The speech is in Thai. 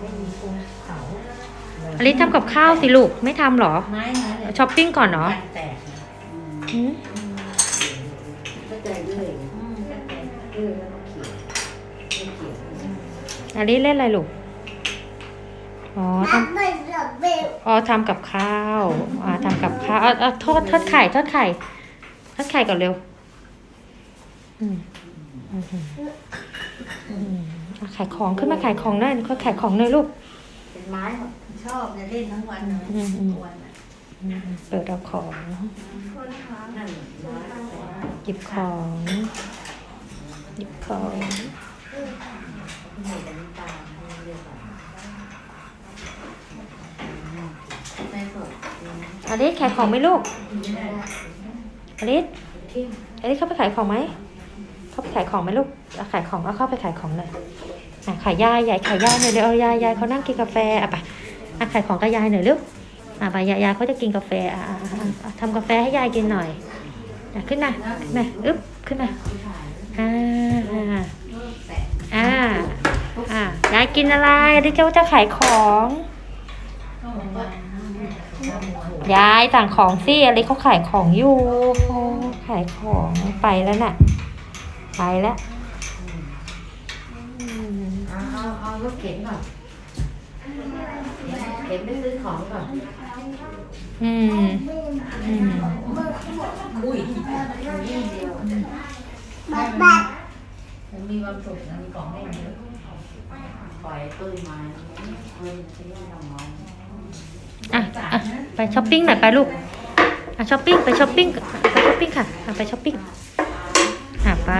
ไม่มีภูเขาอลิซทำกับข้าวสิลูก ไม่ทำเหรอ ไม้นะเนี่ยช้อปปิ้งก่อนเหรอการแตกนะอืมหืมก็ใจเรื่อยอืมก็ใจเรื่อยแล้วก็เขียนไม่เขียนอืมอลิซเล่นอะไรลูก อ๋อทำอ๋อทำกับข้าวอ่าทำกับข้าวเอาเอาทอดทอดไข่ทอดไข่ทอดไข่ก่อนเร็ว อืมอืมอืมอะ ขายของขึ้นมาขายของหน่อยเขาขายของหน่อยลูก เป็นไม้หมดชอบจะเล่นทั้งวันเลยอืมอืม วันน่ะอืมเปิดเอาของ นั่นไม้แต่ว่าหยิบของ หยิบของ ไม่แต่น้ำตาลให้เรียกว่าไม่สดอืมอลิซขายของไหมลูกไม่ได้อลิซเข้มอลิซเข้าไปขายของไหม เข้าไปขายของไหมลูกเอาขายของเอาเข้าไปขายของหน่อยขายยายยายขายยายหน่อยเดี๋ยวเอายายยายเขานั่งกินกาแฟอะไปอะขายของกับยายหน่อยลูกอะไปยายยายเขาจะกินกาแฟอะอะอะทำกาแฟให้ยายกินหน่อยอะขึ้นมาขึ้นมาอึ๊บขึ้นมาอ่าอ่าอ่ายายกินอะไรอลิซเขาจะขายของยายสั่งของสิอะไรเขาขายของอยู่ขายของไปแล้วน่ะ ไปแล้วอืมเอาเอาเอารถเข็นก่อนเข็นไปซื้อของก่อนอืมอืมอุ้ยนี่เดียวมันมีความสุขนะมีของให้เยอะปล่อยปืนมาเงินใช้เงินทำงานอะอะไปช้อปปิ้งหน่อยไปลูกอะช้อปปิ้งไปช้อปปิ้งไปช้อปปิ้งค่ะอะไปช้อปปิ้งอะ ไป